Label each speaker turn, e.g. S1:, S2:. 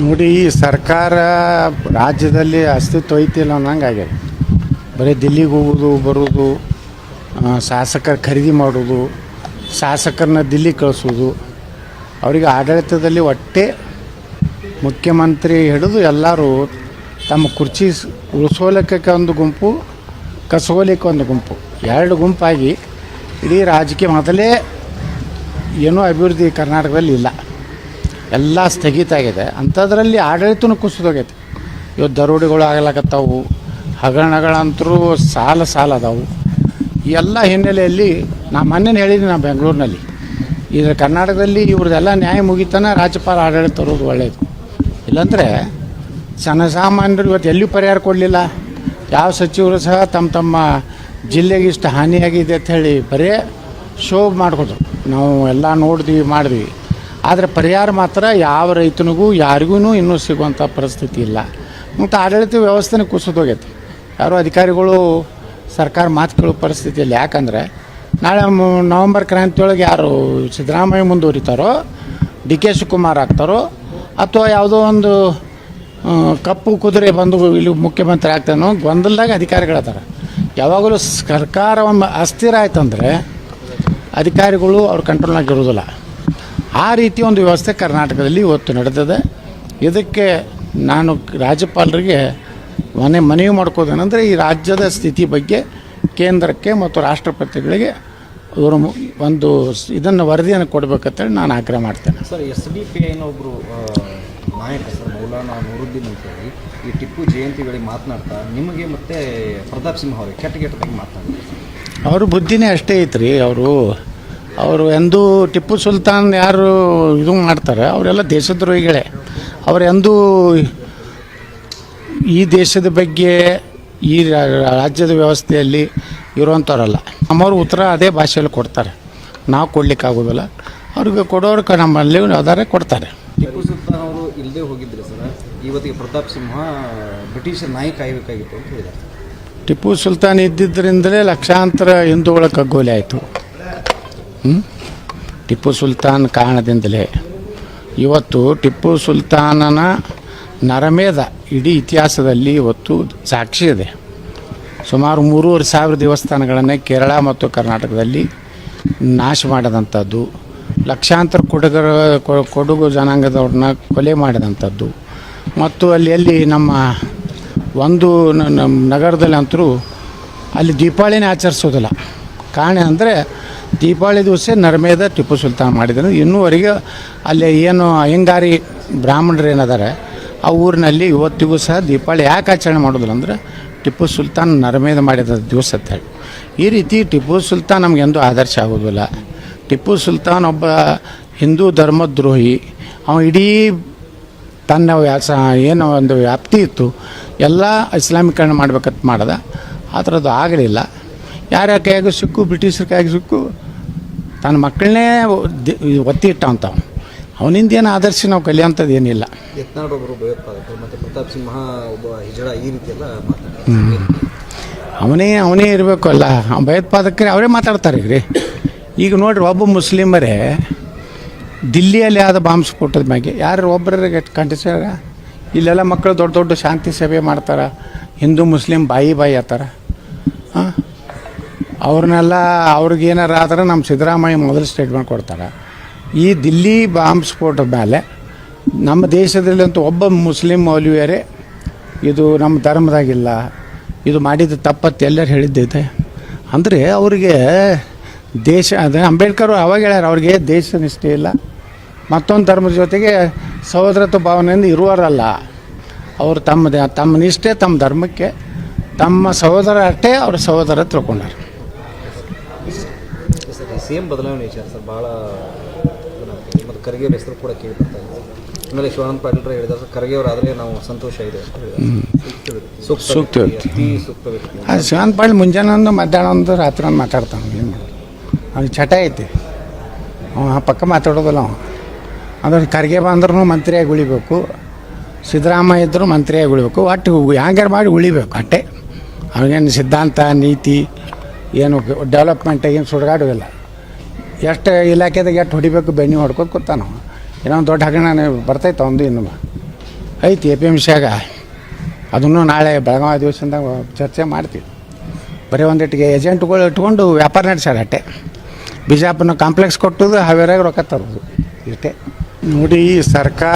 S1: ನೋಡಿ, ಈ ಸರ್ಕಾರ ರಾಜ್ಯದಲ್ಲಿ ಅಸ್ತಿತ್ವ ಐತಿಲ್ಲ ಅನ್ನಂಗೆ ಆಗ್ಯದ. ಬರೀ ದಿಲ್ಲಿಗೆ ಹೋಗೋದು, ಬರೋದು ಶಾಸಕರ ಖರೀದಿ ಮಾಡೋದು ಶಾಸಕರನ್ನ ದಿಲ್ಲಿ ಕಳಿಸೋದು, ಅವರಿಗೆ ಆಡಳಿತದಲ್ಲಿ ಒಟ್ಟೆ ಮುಖ್ಯಮಂತ್ರಿ ಹಿಡಿದು ಎಲ್ಲರೂ ತಮ್ಮ ಕುರ್ಚಿ ಉಳಿಸೋಲಿಕ್ಕೆ ಒಂದು ಗುಂಪು ಕಸೋಲಿಕ್ಕೆ ಒಂದು ಗುಂಪು. ಎರಡು ಗುಂಪಾಗಿ ಇಡೀ ರಾಜಕೀಯ ಮೊದಲೇ ಏನೂ ಅಭಿವೃದ್ಧಿ ಕರ್ನಾಟಕದಲ್ಲಿ ಇಲ್ಲ. ಎಲ್ಲ ಸ್ಥಗಿತ ಆಗಿದೆ. ಅಂಥದ್ರಲ್ಲಿ ಆಡಳಿತನೂ ಕುಸಿದೋಗೈತೆ. ಇವತ್ತು ದರೋಡೆಗಳು ಆಗಲಾಕತ್ತಾವು ಹಗರಣಗಳಂತರೂ ಸಾಲ ಸಾಲ ಅದಾವು ಎಲ್ಲ ಹಿನ್ನೆಲೆಯಲ್ಲಿ ನಾ ಮೊನ್ನೆ ಹೇಳಿದ್ದೀನಿ ನಾ ಬೆಂಗಳೂರಿನಲ್ಲಿ. ಇದ್ರ ಕರ್ನಾಟಕದಲ್ಲಿ ಇವ್ರದ್ದೆಲ್ಲ ನ್ಯಾಯ ಮುಗಿತಾನೆ ರಾಜ್ಯಪಾಲ ಆಡಳಿತ ತರೋದು ಒಳ್ಳೆಯದು ಇಲ್ಲಾಂದರೆ ಜನಸಾಮಾನ್ಯರು ಇವತ್ತು ಎಲ್ಲಿಯೂ ಪರಿಹಾರ ಕೊಡಲಿಲ್ಲ? ಯಾವ ಸಚಿವರು ಸಹ ತಮ್ಮ ತಮ್ಮ ಜಿಲ್ಲೆಗೆ ಇಷ್ಟು ಹಾನಿಯಾಗಿದೆ ಅಂತ ಹೇಳಿ ಬರೀ ಶೋ ಮಾಡ್ಕೊದ್ರು ನಾವು ಎಲ್ಲ ನೋಡಿದ್ವಿ ಮಾಡಿದ್ವಿ ಆದರೆ ಪರಿಹಾರ ಮಾತ್ರ ಯಾವ ರೈತನಿಗೂ ಯಾರಿಗೂ ಇನ್ನೂ ಸಿಗುವಂಥ ಪರಿಸ್ಥಿತಿ ಇಲ್ಲ. ಮತ್ತು ಆಡಳಿತ ವ್ಯವಸ್ಥೆನೇ ಕುಸಿದೋಗೈತಿ ಯಾರೋ ಅಧಿಕಾರಿಗಳು ಸರ್ಕಾರ ಮಾತು ಕೇಳೋ ಪರಿಸ್ಥಿತಿಯಲ್ಲಿ ಯಾಕಂದರೆ, ನಾಳೆ ನವೆಂಬರ್ ನವಂಬರ್ ಕ್ರಾಂತಿಯೊಳಗೆ ಯಾರು ಸಿದ್ದರಾಮಯ್ಯ ಮುಂದುವರಿತಾರೋ, ಡಿ ಕೆ ಶಿವಕುಮಾರ್ ಆಗ್ತಾರೋ, ಅಥವಾ ಯಾವುದೋ ಒಂದು ಕಪ್ಪು ಕುದುರೆ ಬಂದು ಇಲ್ಲಿ ಮುಖ್ಯಮಂತ್ರಿ ಆಗ್ತಾನೋ ಗೊಂದಲದಾಗ ಅಧಿಕಾರಿಗಳದಾರ. ಯಾವಾಗಲೂ ಸರ್ಕಾರ ಒಮ್ಮೆ ಅಸ್ಥಿರ ಆಯ್ತಂದರೆ ಅಧಿಕಾರಿಗಳು ಅವ್ರ ಕಂಟ್ರೋಲ್ನಾಗ ಇರೋದಿಲ್ಲ. ಆ ರೀತಿ ಒಂದು ವ್ಯವಸ್ಥೆ ಕರ್ನಾಟಕದಲ್ಲಿ ಇವತ್ತು ನಡೆದಿದೆ. ಇದಕ್ಕೆ ನಾನು ರಾಜ್ಯಪಾಲರಿಗೆ ಮನೆ ಮನವಿ ಮಾಡ್ಕೋದೇನೆಂದರೆ ಈ ರಾಜ್ಯದ ಸ್ಥಿತಿ ಬಗ್ಗೆ ಕೇಂದ್ರಕ್ಕೆ ಮತ್ತು ರಾಷ್ಟ್ರಪತಿಗಳಿಗೆ ಇವರು ಒಂದು ಇದನ್ನು ವರದಿಯನ್ನು ಕೊಡಬೇಕಂತೇಳಿ ನಾನು ಆಗ್ರಹ ಮಾಡ್ತೇನೆ.
S2: ಸರ್ ಎಸ್ ಡಿ ಪಿ ಐನ ಒಬ್ಬರು ನಾಯಕ ಸರ್ ಮೌಲಾನಾ ನೂರುದ್ದೀನ್ ಅಂತೇಳಿ ಈ ಟಿಪ್ಪು ಜಯಂತಿ ವೇಳೆ ಮಾತನಾಡ್ತಾ ನಿಮಗೆ ಮತ್ತೆ ಪ್ರತಾಪ್ ಸಿಂಹ ಅವರಿಗೆ ಕೆಟ್ಟ ಕೆಟ್ಟದಾಗಿ ಮಾತನಾಡ್ತಾರೆ.
S1: ಅವ್ರ ಬುದ್ಧಿನೇ ಅಷ್ಟೇ ಐತ್ರಿ. ಅವರು ಅವರು ಎಂದೂ ಟಿಪ್ಪು ಸುಲ್ತಾನ್ ಯಾರು ಇದು ಮಾಡ್ತಾರೆ ಅವರೆಲ್ಲ ದೇಶದ್ರೋಹಿಗಳೇ ಅವರು ಎಂದೂ ಈ ದೇಶದ ಬಗ್ಗೆ ಈ ರಾಜ್ಯದ ವ್ಯವಸ್ಥೆಯಲ್ಲಿ ಇರುವಂಥವ್ರಲ್ಲ. ನಮ್ಮವ್ರು ಉತ್ತರ ಅದೇ ಭಾಷೆಯಲ್ಲಿ ಕೊಡ್ತಾರೆ. ನಾವು ಕೊಡ್ಲಿಕ್ಕಾಗೋದಿಲ್ಲ. ಅವ್ರಿಗೆ ಕೊಡೋರು ಕ- ನಮ್ಮಲ್ಲಿ ಅದಾರೆ ಕೊಡ್ತಾರೆ.
S2: ಟಿಪ್ಪು ಸುಲ್ತಾನ್ ಅವರು ಇಲ್ಲದೆ ಹೋಗಿದ್ರು ಸರ್ ಇವತ್ತಿಗೆ ಪ್ರತಾಪ್ ಸಿಂಹ ಬ್ರಿಟಿಷ್ ನಾಯಕ ಆಗಬೇಕಾಗಿತ್ತು ಅಂತ ಹೇಳಿದ್ದಾರೆ.
S1: ಟಿಪ್ಪು ಸುಲ್ತಾನ್ ಇದ್ದಿದ್ದರಿಂದಲೇ ಲಕ್ಷಾಂತರ ಹಿಂದೂಗಳ ಕಗ್ಗೋಲೆ ಆಯಿತು? ಟಿಪ್ಪು ಸುಲ್ತಾನ್ ಕಾರಣದಿಂದಲೇ. ಇವತ್ತು ಟಿಪ್ಪು ಸುಲ್ತಾನನ ನರಮೇಧ ಇಡೀ ಇತಿಹಾಸದಲ್ಲಿ ಇವತ್ತು ಸಾಕ್ಷಿ ಇದೆ. ಸುಮಾರು ಮೂರುವರೆ ಸಾವಿರ ದೇವಸ್ಥಾನಗಳನ್ನು ಕೇರಳ ಮತ್ತು ಕರ್ನಾಟಕದಲ್ಲಿ ನಾಶ ಮಾಡಿದಂಥದ್ದು, ಲಕ್ಷಾಂತರ ಕೊಡಗರ ಕೊಡಗು ಜನಾಂಗದವ್ರನ್ನ ಕೊಲೆ ಮಾಡಿದಂಥದ್ದು, ಮತ್ತು ಅಲ್ಲಿ ಅಲ್ಲಿ ನಮ್ಮ ಒಂದು ನಮ್ಮ ನಗರದಲ್ಲಿ ಅಂತರೂ ಅಲ್ಲಿ ದೀಪಾವಳಿನೇ ಆಚರಿಸೋದಿಲ್ಲ. ಕಾರಣ ಅಂದರೆ ದೀಪಾವಳಿ ದಿವಸ ನರ್ಮೇದ ಟಿಪ್ಪು ಸುಲ್ತಾನ್ ಮಾಡಿದ್ರು. ಇನ್ನೂವರೆಗೆ ಅಲ್ಲಿ ಏನು ಅಯ್ಯಂಗಾರಿ ಬ್ರಾಹ್ಮಣರು ಏನದಾರೆ ಆ ಊರಿನಲ್ಲಿ ಇವತ್ತಿಗೂ ಸಹ ದೀಪಾವಳಿ ಯಾಕೆ ಆಚರಣೆ ಮಾಡೋದಿಲ್ಲ ಅಂದರೆ ಟಿಪ್ಪು ಸುಲ್ತಾನ್ ನರಮೇಧ ಮಾಡಿದ ದಿವಸ ಅಂತ ಹೇಳಿ. ಈ ರೀತಿ ಟಿಪ್ಪು ಸುಲ್ತಾನ್ ನಮಗೆಂದು ಆದರ್ಶ ಆಗೋದಿಲ್ಲ. ಟಿಪ್ಪು ಸುಲ್ತಾನ್ ಒಬ್ಬ ಹಿಂದೂ ಧರ್ಮದ್ರೋಹಿ. ಅವ ಇಡೀ ತನ್ನ ವ್ಯಾಸ, ಏನೋ ಒಂದು ವ್ಯಾಪ್ತಿ ಇತ್ತು. ಎಲ್ಲ ಇಸ್ಲಾಮೀಕರಣ ಮಾಡ್ಬೇಕಂತ ಮಾಡ್ದ. ಆ ಥರದ್ದು ಆಗಲಿಲ್ಲ. ಯಾರ ಕೈಯಾಗ ಸಿಕ್ಕು ಬ್ರಿಟಿಷರ ಕೈಯಾಗ ಸಿಕ್ಕು ತನ್ನ ಮಕ್ಕಳನ್ನೇ ಒತ್ತಿ ಇಟ್ಟವಂತವ ಅವನಿಂದ ಏನು ಆದರ್ಶ ನಾವು ಕಲಿಯೋಂಥದ್ದು ಏನಿಲ್ಲ.
S2: ಯತ್ನಾಳ್ ಒಬ್ಬರು ಭಯೋತ್ಪಾದಕರು ಮತ್ತು ಪ್ರತಾಪ್ ಸಿಂಹ ಒಬ್ಬ ಹಿಜಡ ಈ ರೀತಿ ಎಲ್ಲ
S1: ಅವನೇ ಅವನೇ ಇರಬೇಕು ಅಲ್ಲ. ಭಯೋತ್ಪಾದಕರೇ ಅವರೇ ಮಾತಾಡ್ತಾರೆ ಈಗ ರೀ ಈಗ ನೋಡ್ರಿ ಒಬ್ಬ ಮುಸ್ಲಿಮರೇ ದಿಲ್ಲಿಯಲ್ಲಿ ಆದ ಬಾಂಬ್ ಸ್ಫೋಟದ ಮ್ಯಾಗೆ ಯಾರು ಒಬ್ಬರಿಗೆ ಕಂಟಿಸ್ಯಾರ ಇಲ್ಲೆಲ್ಲ ಮಕ್ಕಳು ದೊಡ್ಡ ದೊಡ್ಡ ಶಾಂತಿ ಸಭೆ ಮಾಡ್ತಾರೆ. ಹಿಂದೂ ಮುಸ್ಲಿಂ ಬಾಯಿ ಬಾಯಿ ಆತಾರ. ಹಾಂ? ಅವ್ರನ್ನೆಲ್ಲ ಅವ್ರಿಗೇನಾರ ಆದರೆ ನಮ್ಮ ಸಿದ್ದರಾಮಯ್ಯ ಮೊದಲು ಸ್ಟೇಟ್ಮೆಂಟ್ ಕೊಡ್ತಾರೆ. ಈ ದಿಲ್ಲಿ ಬಾಂಬ್ ಸ್ಫೋಟದ ಮೇಲೆ ನಮ್ಮ ದೇಶದಲ್ಲಂತೂ ಒಬ್ಬ ಮುಸ್ಲಿಂ ಮೌಲ್ವಿಯರೇ, ಇದು ನಮ್ಮ ಧರ್ಮದಾಗಿಲ್ಲ, ಇದು ಮಾಡಿದ ತಪ್ಪತ್ತು ಎಲ್ಲರೂ ಹೇಳಿದ್ದೈತೆ ಅಂದರೆ ಅವರಿಗೆ ದೇಶ, ಅಂದರೆ ಅಂಬೇಡ್ಕರ್ ಅವಾಗ ಹೇಳ್ಯಾರ, ಅವ್ರಿಗೆ ದೇಶ ನಿಷ್ಠೆ ಇಲ್ಲ, ಮತ್ತೊಂದು ಧರ್ಮದ ಜೊತೆಗೆ ಸಹೋದರತ್ವ ಭಾವನೆಯಿಂದ ಇರುವರಲ್ಲ ಅವರು ತಮ್ಮ ದ- ತಮ್ಮ ನಿಷ್ಠೆ ತಮ್ಮ ಧರ್ಮಕ್ಕೆ, ತಮ್ಮ ಸಹೋದರ ಅಷ್ಟೇ ಅವ್ರ ಸಹೋದರ ತಿಳ್ಕೊಂಡಾರ
S2: ಸಿ ಎಂ ಬದಲಾವಣೆ ವಿಚಾರ ಸರ್ ಭಾಳ. ಮತ್ತು ಖರ್ಗೆ ಹೆಸರು ಕೂಡ ಕೇಳಿ ಬರ್ತಾ ಇದೆ ಆಮೇಲೆ ಶಿವಾನಂದ ಪಾಟೀಲ್ರ ಹೇಳಿದಾರೆ ಸರ್ ಖರ್ಗೆ ಅವರಾದರೆ ನಾವು ಸಂತೋಷ ಇದೆ ಅಂತ ಹೇಳಿದ್ದಾರೆ. ಸೂಕ್ತ
S1: ಸೂಕ್ತ
S2: ವ್ಯಕ್ತಿ, ಅತಿ ಸೂಕ್ತ ವ್ಯಕ್ತಿ.
S1: ಅದು ಶಿವನ್ ಪಾಟೀಲ್ ಮುಂಜಾನೆ ಒಂದು ಮಧ್ಯಾಹ್ನ ಒಂದು ರಾತ್ರಿ ಒಂದು ಮಾತಾಡ್ತಾನೆ ಏನು ಮಾಡೋದು? ಅವ್ನಿಗೆ ಚಟ ಐತಿ. ಅವ ಆ ಪಕ್ಕ ಮಾತಾಡೋದಿಲ್ಲ ಅವ ಅಂದ್ರೆ ಖರ್ಗೆ ಬಂದ್ರೂ ಮಂತ್ರಿಯಾಗಿ ಉಳಿಬೇಕು ಸಿದ್ದರಾಮಯ್ಯ ಇದ್ದರೂ ಮಂತ್ರಿಯಾಗಿ ಉಳಿಬೇಕು ಒಟ್ಟು ಹ್ಯಾಂಗಾರು ಮಾಡಿ ಉಳಿಬೇಕು ಅಟ್ಟೆ. ಅವನಿಗೇನು ಸಿದ್ಧಾಂತ ನೀತಿ ಏನು ಡೆವಲಪ್ಮೆಂಟ್ ಏನು ಸುಡುಗಾಡುವಿಲ್ಲ ಎಷ್ಟು ಇಲಾಖೆದಾಗ ಎಷ್ಟು ಹೊಡಿಬೇಕು ಬೆಣ್ಣೆ ಹೊಡ್ಕೊತ ಕೂತಾನ. ಏನೋ ಒಂದು ದೊಡ್ಡ ಹಗರಣ ಬರ್ತೈತೆ ಒಂದು ಇನ್ನು. ಐತಿ ಎ ಪಿ ಎಂ ಸಿಯಾಗ. ಅದನ್ನು ನಾಳೆ ಬೆಳಗಾವಿ ದಿವಸದಾಗ ಚರ್ಚೆ ಮಾಡ್ತೀವಿ. ಬರೀ ಒಂದಿಟ್ಟಿಗೆ ಏಜೆಂಟ್ಗಳು ಇಟ್ಕೊಂಡು ವ್ಯಾಪಾರ ನಡೆಸ್ಯಾರ ಅಟ್ಟೆ. ಬಿಜಾಪುರ ಕಾಂಪ್ಲೆಕ್ಸ್ ಕೊಟ್ಟದು ಹಾವೇರಾಗ ರೊಕ್ಕ ತರೋದು ಇಷ್ಟೇ. ನೋಡಿ ಸರ್ಕಾರ